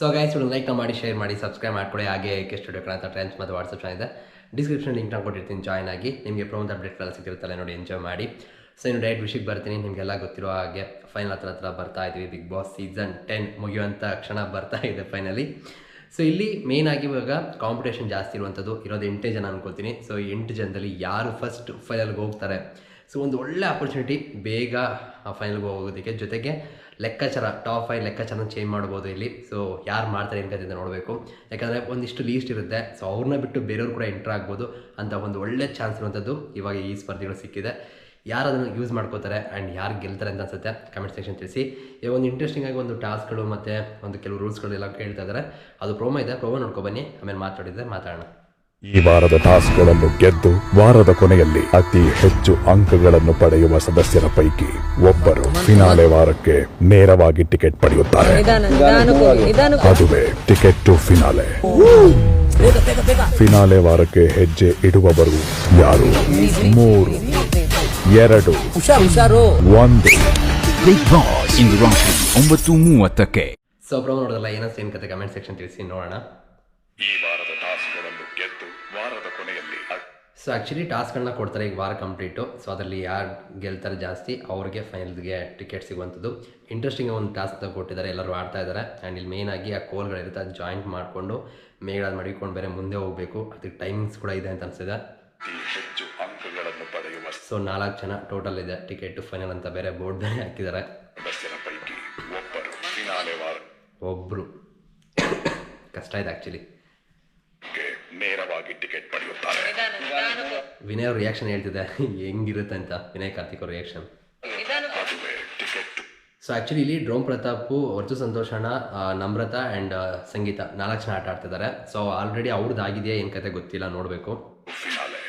So guys ಒಂದು like ಮಾಡಿ share ಮಾಡಿ ಸಬ್ಸ್ಕ್ರೈಬ್ ಮಾಡ್ಕೊಳ್ಳಿ ಹಾಗೆ ಕೆ ಸ್ಟುಡಿಯೋ ಕನ್ನಡ ಟ್ರೆಂಡ್ಸ್ ಮತ್ತು ವಾಟ್ಸಪ್ ಚಾನಲ್ ಇದೆ. ಡಿಸ್ಕ್ರಿಪ್ಷನ್ ಲಿಂಕ್ ಕೊಟ್ಟಿರ್ತೀನಿ ಜಾಯ್ನ್ ಆಗಿ. ನಿಮಗೆ ಪ್ರೊಮೋಟ್ ಅಪ್ಡೇಟ್ಗಳೆಲ್ಲ ಸಿಗ್ತಿರುತ್ತಲ್ಲ, ನೋಡಿ ಎಂಜಾಯ್ ಮಾಡಿ. ಸೊ ಇನ್ನು ಡೈರೆಕ್ಟ್ ವಿಷಯಕ್ಕೆ ಬರ್ತೀನಿ, ನಿಮಗೆಲ್ಲ ಗೊತ್ತಿರೋ ಹಾಗೆ ಫೈನಲ್ ಹತ್ರ ಹತ್ರ ಬರ್ತಾ ಇದ್ದೀವಿ ಬಿಗ್ ಬಾಸ್ ಸೀಸನ್ ಟೆನ್ ಮುಗಿಯುವಂಥ ಕ್ಷಣ ಬರ್ತಾ ಇದೆ ಫೈನಲಿ ಸೊ ಇಲ್ಲಿ ಮೇನ್ ಆಗಿ ಇವಾಗ ಕಾಂಪಿಟೇಷನ್ ಜಾಸ್ತಿ ಇರುವಂಥದ್ದು, ಇರೋದು ಎಂಟೇ ಜನ ಅನ್ಕೋತೀನಿ ಸೊ ಎಂಟು ಜನದಲ್ಲಿ ಯಾರು ಫಸ್ಟ್ ಫೈನಲ್ಗೆ ಹೋಗ್ತಾರೆ? ಸೊ ಒಂದು ಒಳ್ಳೆ ಆಪರ್ಚುನಿಟಿ ಬೇಗ ಆ ಫೈನಲ್ಗೆ ಹೋಗೋದಕ್ಕೆ ಜೊತೆಗೆ ಲೆಕ್ಕಾಚಾರ ಟಾಪ್ ಫೈವ್ ಲೆಕ್ಕಾಚಾರ ಚೇಂಜ್ ಮಾಡ್ಬೋದು ಇಲ್ಲಿ. ಸೊ ಯಾರು ಮಾಡ್ತಾರೆ ಅಂತ ನೋಡಬೇಕು. ಯಾಕಂದರೆ ಒಂದಿಷ್ಟು ಲೀಸ್ಟ್ ಇರುತ್ತೆ. ಸೊ ಅವ್ರನ್ನ ಬಿಟ್ಟು ಬೇರೆಯವ್ರು ಕೂಡ ಎಂಟ್ರ್ ಆಗ್ಬೋದು ಅಂತ ಒಂದು ಒಳ್ಳೆ ಚಾನ್ಸ್ ಇರುವಂಥದ್ದು ಇವಾಗ ಈ ಸ್ಪರ್ಧೆಗಳು ಸಿಕ್ಕಿದೆ. ಯಾರು ಅದನ್ನು ಯೂಸ್ ಮಾಡ್ಕೋತಾರೆ ಆ್ಯಂಡ್ ಯಾರು ಗೆಲ್ತಾರೆ ಅಂತ ಅನ್ಸುತ್ತೆ ಕಮೆಂಟ್ ಸೆಕ್ಷನ್ ತಿಳಿಸಿ. ಈಗ ಒಂದು ಇಂಟ್ರೆಸ್ಟಿಂಗ್ ಆಗಿ ಒಂದು ಟಾಸ್ಕ್ಗಳು ಮತ್ತು ಒಂದು ಕೆಲವು ರೂಲ್ಸ್ಗಳು ಎಲ್ಲ ಹೇಳ್ತಾ ಇದ್ದಾರೆ ಅದು ಪ್ರೋಮೋ ಇದೆ. ಪ್ರೋಮೋ ನೋಡ್ಕೊಬನ್ನಿ ಆಮೇಲೆ ಮಾತಾಡಿದ್ರೆ ಮಾತಾಡೋಣ. ಈ ವಾರದ ಟಾಸ್ಕ್ಗಳನ್ನು ಗೆದ್ದು ವಾರದ ಕೊನೆಯಲ್ಲಿ ಅತಿ ಹೆಚ್ಚು ಅಂಕಗಳನ್ನು ಪಡೆಯುವ ಸದಸ್ಯರ ಪೈಕಿ ಒಬ್ಬರು ಫಿನಾಲೆ ವಾರಕ್ಕೆ ನೇರವಾಗಿ ಟಿಕೆಟ್ ಪಡೆಯುತ್ತಾರೆ. ಅದುವೇ ಟಿಕೆಟ್ ಟು ಫಿನಾಲೆ. ಫಿನಾಲೆ ವಾರಕ್ಕೆ ಹೆಜ್ಜೆ ಇಡುವವರು ಯಾರು? ಮೂರು ಎರಡು ಒಂದು. ಬಿಗ್ ಬಾಸ್ ಇಂದು ರಾತ್ರಿ ಒಂಬತ್ತು ಮೂವತ್ತಕ್ಕೆ. ಸೊ ಪ್ರೋ ನೋಡೋದಲ್ಲ ಏನೋ ಸೇನ್ ಕತೆ ಕಮೆಂಟ್ ಸೆಕ್ಷನ್ ತಿಳಿಸಿ ನೋಡೋಣ. ಈ ವಾರದ ಗೆದ್ದು ವಾರದ ಕೊನೆಯಲ್ಲಿ. ಸೊ ಆ್ಯಕ್ಚುಲಿ ಟಾಸ್ಕ್ಗಳನ್ನ ಕೊಡ್ತಾರೆ. ಈಗ ವಾರ ಕಂಪ್ಲೀಟು ಸೊ ಅದರಲ್ಲಿ ಯಾರು ಗೆಲ್ತಾರೆ ಜಾಸ್ತಿ ಅವ್ರಿಗೆ ಫೈನಲ್ಗೆ ಟಿಕೆಟ್ ಸಿಗುವಂಥದ್ದು. ಇಂಟ್ರೆಸ್ಟಿಂಗ್ ಒಂದು ಟಾಸ್ಕ್ ಕೊಟ್ಟಿದ್ದಾರೆ ಎಲ್ಲರೂ ಆಡ್ತಾ ಇದ್ದಾರೆ. ಆ್ಯಂಡ್ ಇಲ್ಲಿ ಮೇನ್ ಆಗಿ ಆ ಕೋಲ್ಗಳಿರುತ್ತೆ ಅದು ಜಾಯಿಂಟ್ ಮಾಡಿಕೊಂಡು ಮೇಳದ ಮಡಿಕೊಂಡು ಬೇರೆ ಮುಂದೆ ಹೋಗಬೇಕು. ಅದಕ್ಕೆ ಟೈಮಿಂಗ್ಸ್ ಕೂಡ ಇದೆ ಅಂತ ಅನಿಸಿದೆ ಹೆಚ್ಚು ಅಂಕಗಳನ್ನು ಪಡೆಯುವ ಸೊ ನಾಲ್ಕು ಜನ ಟೋಟಲ್ ಇದೆ. ಟಿಕೆಟ್ ಫೈನಲ್ ಅಂತ ಬೇರೆ ಬೋರ್ಡ್ ಬೇರೆ ಹಾಕಿದ್ದಾರೆ. ಒಬ್ಬರು. ಕಷ್ಟ ಇದೆ ಆ್ಯಕ್ಚುಲಿ ನೇರವಾಗಿ ಟಿಕೆಟ್ ಪಡೆಯುತ್ತಾರೆ. ವಿನಯ್ ಅವ್ರ ರಿಯಾಕ್ಷನ್ ಹೇಳ್ತಿದೆ ಹೆಂಗಿರುತ್ತೆ ಅಂತ? ವಿನಯ್ ಕಾರ್ತಿಕ್ ಅವ್ರ ರಿಯಾಕ್ಷನ್ ಅದುವೇ ಟಿಕೆಟ್. ಸೊ ಆ್ಯಕ್ಚುಲಿ ಇಲ್ಲಿ ಡ್ರೋಮ್ ಪ್ರತಾಪು ವರ್ಜು ಸಂತೋಷಣ ನಮ್ರತ ಆ್ಯಂಡ್ ಸಂಗೀತ ನಾಲ್ಕು ಜನ ಆಟ ಆಡ್ತಿದ್ದಾರೆ. ಸೊ ಆಲ್ರೆಡಿ ಅವ್ರದ್ದು ಆಗಿದೆಯಾ ಏನು ಕತೆ ಗೊತ್ತಿಲ್ಲ ನೋಡಬೇಕು. ಫಿನಾಲೆ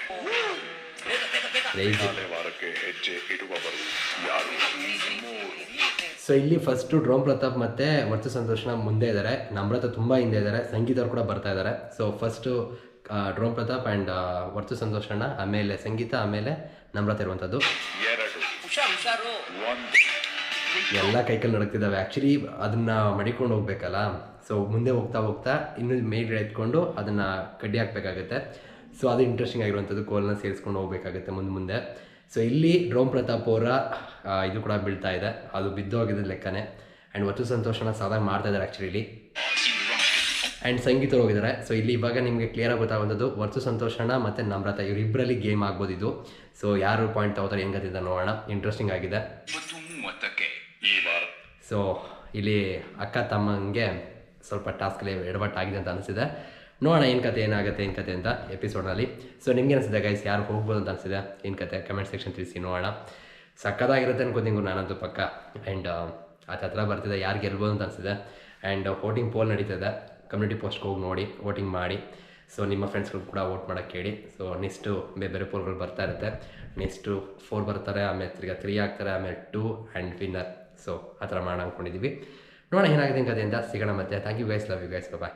ಹೆಜ್ಜೆ ಇಡುವವರು ಯಾರು? ಸೊ ಇಲ್ಲಿ ಫಸ್ಟು ಡ್ರೋಮ್ ಪ್ರತಾಪ್ ಮತ್ತು ವರ್ಜು ಸಂತೋಷನ ಮುಂದೆ ಇದ್ದಾರೆ ನಮ್ರತ ತುಂಬ ಹಿಂದೆ ಇದ್ದಾರೆ ಸಂಗೀತ ಅವ್ರು ಕೂಡ ಬರ್ತಾ ಇದ್ದಾರೆ ಸೊ ಫಸ್ಟು ಡ್ರೋಮ್ ಪ್ರತಾಪ್ ಆ್ಯಂಡ್ ವರ್ಜು ಸಂತೋಷಣ ಆಮೇಲೆ ಸಂಗೀತ ಆಮೇಲೆ ನಮ್ರತ ಇರುವಂಥದ್ದು. ಒಂದು. ಎಲ್ಲ ಕೈಕಲ್ಲಿ ನಡಕ್ತಿದ್ದಾವೆ ಆ್ಯಕ್ಚುಲಿ ಅದನ್ನ ಮಡಿಕೊಂಡು ಹೋಗ್ಬೇಕಲ್ಲ? ಸೊ ಮುಂದೆ ಹೋಗ್ತಾ ಹೋಗ್ತಾ ಇನ್ನು ಮೇಲ್ ಎತ್ಕೊಂಡು ಅದನ್ನ ಕಡ್ಡಿ ಹಾಕ್ಬೇಕಾಗತ್ತೆ. ಸೊ ಅದು ಇಂಟ್ರೆಸ್ಟಿಂಗ್ ಆಗಿರುವಂಥದ್ದು. ಕೋಲ್ನ ಸೇರಿಸ್ಕೊಂಡು ಹೋಗ್ಬೇಕಾಗತ್ತೆ ಮುಂದೆ ಮುಂದೆ. ಸೊ ಇಲ್ಲಿ ಡ್ರೋಮ್ ಪ್ರತಾಪ್ ಅವರ ಇದು ಕೂಡ ಬೀಳ್ತಾ ಇದೆ. ಅದು ಬಿದ್ದೋಗಿದ್ದ ಲೆಕ್ಕನೇ. ಆ್ಯಂಡ್ ವಚು ಸಂತೋಷನ ಸಾಧನೆ ಮಾಡ್ತಾ ಇದ್ದಾರೆ ಆ್ಯಕ್ಚುಲಿ ಇಲ್ಲಿ. ಆ್ಯಂಡ್ ಸಂಗೀತ ಹೋಗಿದ್ದಾರೆ. ಸೊ ಇಲ್ಲಿ ಇವಾಗ ನಿಮಗೆ ಕ್ಲಿಯರಾಗಿ ಗೊತ್ತಾಗುವಂಥದ್ದು ವರ್ತು ಸಂತೋಷಣ ಮತ್ತು ನಮ್ರತ ಇವರಿಬ್ಬರಲ್ಲಿ ಗೇಮ್ ಆಗ್ಬೋದು ಇದು. ಸೊ ಯಾರು ಪಾಯಿಂಟ್ ತಗೋತಾರೆ ಹೆಂಗತ್ತಿದ್ದ ನೋಡೋಣ. ಇಂಟ್ರೆಸ್ಟಿಂಗ್ ಆಗಿದೆ. ಸೊ ಇಲ್ಲಿ ಅಕ್ಕ ತಮ್ಮಂಗೆ ಸ್ವಲ್ಪ ಟಾಸ್ಕಲ್ಲಿ ಎಡವಟ್ಟಾಗಿದೆ ಅಂತ ಅನಿಸಿದೆ ನೋಡೋಣ, ಏನು ಕತೆ, ಏನಾಗುತ್ತೆ, ಏನು ಕತೆ ಅಂತ ಎಪಿಸೋಡ್ನಲ್ಲಿ. ಸೊ ನಿಮ್ಗೆ ಅನಿಸಿದೆ ಗೈಸ್ ಯಾರು ಹೋಗ್ಬೋದು ಅಂತ ಅನಿಸಿದೆ ಏನು ಕತೆ? ಕಮೆಂಟ್ ಸೆಕ್ಷನ್ ತಿಳಿಸಿ, ನೋಡೋಣ. ಸಕ್ಕದಾಗಿರುತ್ತೆ ಅನ್ಕೋತೀನಿ ನಾನಂತೂ ಪಕ್ಕ. ಆ್ಯಂಡ್ ಆ ಹತ್ರ ಬರ್ತಿದೆ. ಯಾರು ಗೆಲ್ಬೋದು ಅಂತ ಅನಿಸಿದೆ. ಆ್ಯಂಡ್ ವೋಟಿಂಗ್ ಪೋಲ್ ನಡೀತದೆ. ಕಮ್ಯುನಿಟಿ ಪೋಸ್ಟ್ಗೆ ಹೋಗಿ ನೋಡಿ ವೋಟಿಂಗ್ ಮಾಡಿ. ಸೊ ನಿಮ್ಮ ಫ್ರೆಂಡ್ಸ್ಗಳು ಕೂಡ ವೋಟ್ ಮಾಡೋಕ್ಕೆ ಹೇಳಿ. ಸೊ ನೆಕ್ಸ್ಟು ಬೇರೆ ಬೇರೆ ಪೋಲ್ಗಳು ಬರ್ತಾ ಇರುತ್ತೆ. ನೆಕ್ಸ್ಟು ಫೋರ್ ಬರ್ತಾರೆ, ಆಮೇಲೆ ತಿರ್ಗಾ ತ್ರೀ ಆಗ್ತಾರೆ, ಆಮೇಲೆ ಟೂ ಆ್ಯಂಡ್ ವಿನ್ನರ್ ಸೊ ಆ ಥರ ಮಾಡೋಣ ಅಂದ್ಕೊಂಡಿದ್ದೀವಿ ನೋಡೋಣ ಏನಾಗಿದೆ ಕಥೆಯಿಂದ ಸಿಗೋಣ ಮತ್ತೆ. Thank you guys love you guys bye